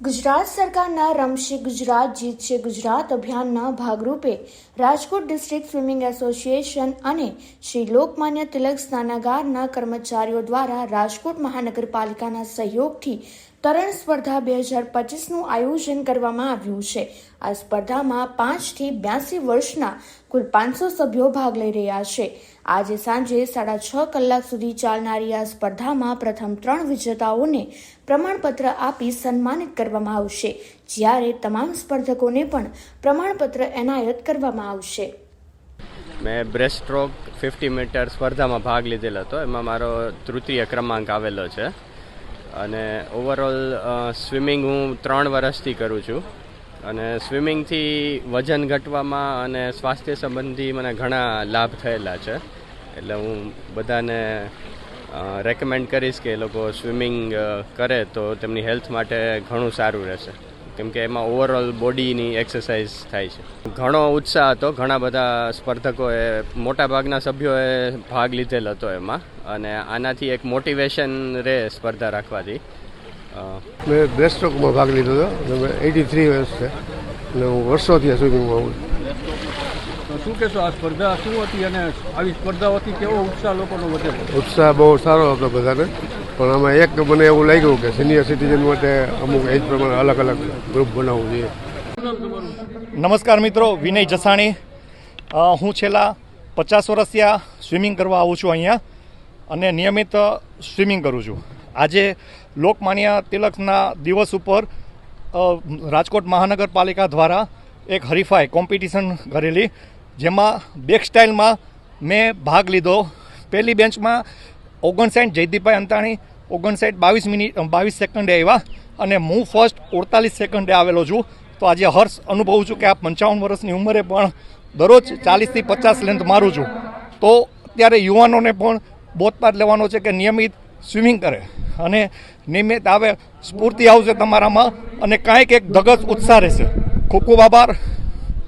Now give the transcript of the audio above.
ગુજરાત સરકારના રમશે ગુજરાત, જીતશે ગુજરાત અભિયાનના ભાગરૂપે રાજકોટ ડિસ્ટ્રિક્ટ સ્વિમિંગ એસોસિએશન અને શ્રી લોકમાન્ય તિલક સ્નાનાગારના કર્મચારીઓ દ્વારા રાજકોટ મહાનગરપાલિકાના સહયોગથી તરણ સ્પર્ધા બે હજાર પચીસનું આયોજન કરવામાં આવ્યું છે. આ સ્પર્ધામાં પાંચથી બ્યાસી વર્ષના કુલ પાંચસો સભ્યો ભાગ લઈ રહ્યા છે. આજે સાંજે સાડા છ કલાક સુધી ચાલનારી આ સ્પર્ધામાં પ્રથમ ત્રણ વિજેતાઓને પ્રમાણપત્ર આપી સન્માનિત કરવામાં આવશે, જ્યારે તમામ સ્પર્ધકોને પણ પ્રમાણપત્ર એનાયત કરવામાં આવશે. મેં બ્રેસ્ટ સ્ટ્રોક ફિફ્ટી મીટર સ્પર્ધામાં ભાગ લીધેલો હતો. એમાં મારો તૃતીય ક્રમાંક આવેલો છે. અને ઓવરઓલ સ્વિમિંગ હું ત્રણ વર્ષથી કરું છું. અને સ્વિમિંગથી વજન ઘટવામાં અને સ્વાસ્થ્ય સંબંધી મને ઘણા લાભ થયેલા છે. એટલે હું બધાને રેકમેન્ડ કરીશ કે એ લોકો સ્વિમિંગ કરે તો તેમની હેલ્થ માટે ઘણું સારું રહેશે. કેમ કે એમાં ઓવરઓલ બોડીની એક્સરસાઇઝ થાય છે. ઘણો ઉત્સાહ હતો ઘણા બધા સ્પર્ધકોએ મોટાભાગના સભ્યોએ ભાગ લીધેલ હતો એમાં. અને આનાથી એક મોટિવેશન રહે સ્પર્ધા રાખવાથી. મેં બ્રેસ્ટ સ્ટ્રોકમાં ભાગ લીધો હતો. મેં એટી થ્રી વર્ષ છે. અને હું વર્ષોથી સ્વિમિંગમાં આવું તો શું કહેશો આ સ્પર્ધા શું હતી અને આવી સ્પર્ધાઓથી કેવો ઉત્સાહ લોકોનો વધે ઉત્સાહ બહુ સારો હતો બધાને. પણ આમાં એક મને એવું લાગ્યું કે સિનિયર સિટીઝન માટે અમુક એજ પ્રમાણે અલગ અલગ ગ્રુપ બનાવવું જોઈએ. નમસ્કાર મિત્રો, વિનય જસાણી. હું છેલ્લા પચાસ વર્ષથી આ સ્વિમિંગ કરવા આવું છું અહીંયા અને નિયમિત સ્વિમિંગ કરું છું. આજે લોકમાન્ય તિલકના દિવસ ઉપર રાજકોટ મહાનગરપાલિકા દ્વારા એક હરીફાઈ કોમ્પિટિશન કરેલી, જેમાં બેક સ્ટાઇલમાં મેં ભાગ લીધો. પહેલી બેન્ચમાં ઓગણસાઠ જયદીપભાઈ અંતાણી, ઓગણસાઠ બાવીસ મિનિટ બાવીસ સેકન્ડે આવ્યા અને હું ફર્સ્ટ અડતાલીસ સેકન્ડે આવેલો છું. તો આજે હર્ષ અનુભવું છું કે આ પંચાવન વર્ષની ઉંમરે પણ દરરોજ ચાલીસથી પચાસ લેન્થ મારું છું. તો અત્યારે યુવાનોને પણ બોધપાઠ લેવાનો છે કે નિયમિત સ્વિમિંગ કરે અને નિયમિત આવે સ્ફૂર્તિ આવશે તમારામાં અને કાંઈક એક ધગસ ઉત્સાહ રહેશે. ખૂબ ખૂબ આભાર.